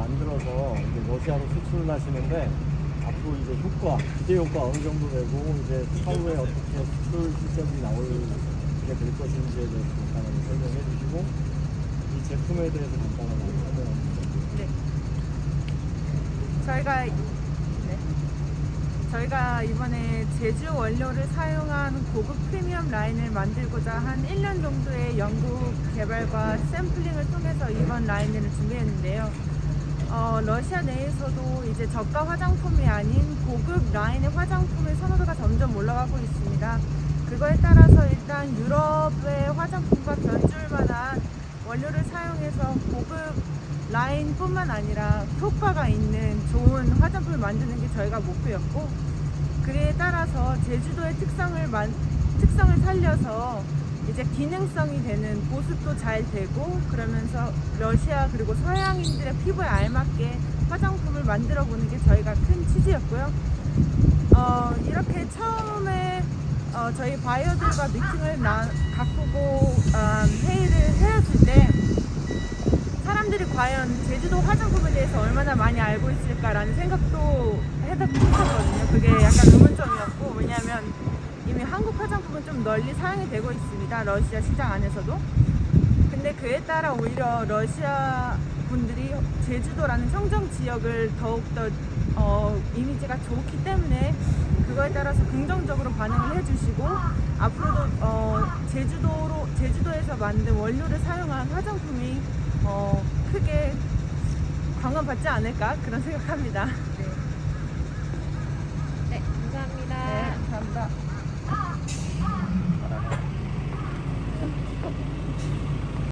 만들어서 이제 러시아로 수출을 하시는데 앞으로 이제 효과, 기대 효과 어느 정도 되고 이제 차후에 어떻게 수출 실적이 나오게 될 것인지에 대해서 간단하게 설명해 주시고 이 제품에 대해서 간단하게 설명해 주시죠. 네. 저희가 네. 저희가 이번에 제주 원료를 사용한 고급 프리미엄 라인을 만들고자 한 1년 정도의 연구 개발과 샘플링을 통해서 이번 라인을 준비했는데요. 어, 러시아 내에서도 이제 저가 화장품이 아닌 고급 라인의 화장품의 선호도가 점점 올라가고 있습니다. 그거에 따라서 일단 유럽의 화장품과 견줄 만한 원료를 사용해서 고급 라인뿐만 아니라 효과가 있는 좋은 화장품을 만드는 게 저희가 목표였고 그에 따라서 제주도의 특성을 만, 특성을 살려서 이제 기능성이 되는 보습도 잘 되고 그러면서 러시아 그리고 서양인들의 피부에 알맞게 화장품을 만들어 보는 게 저희가 큰 취지였고요. 어, 이렇게 처음에 어, 저희 바이어들과 미팅을 나, 가꾸고 음, 회의를 해왔을 때 사람들이 과연 제주도 화장품에 대해서 얼마나 많이 알고 있을까라는 생각도 해봤거든요. 그게 약간 의문점이었고 왜냐하면 이미 한국 화장품은 좀 널리 사용이 되고 있습니다. 러시아 시장 안에서도. 근데 그에 따라 오히려 러시아 분들이 제주도라는 청정 지역을 더욱더 어, 이미지가 좋기 때문에 그거에 따라서 긍정적으로 반응을 해주시고 앞으로도 어, 제주도로 제주도에서 만든 원료를 사용한 화장품이 어, 크게 광고받지 않을까 그런 생각합니다. 네,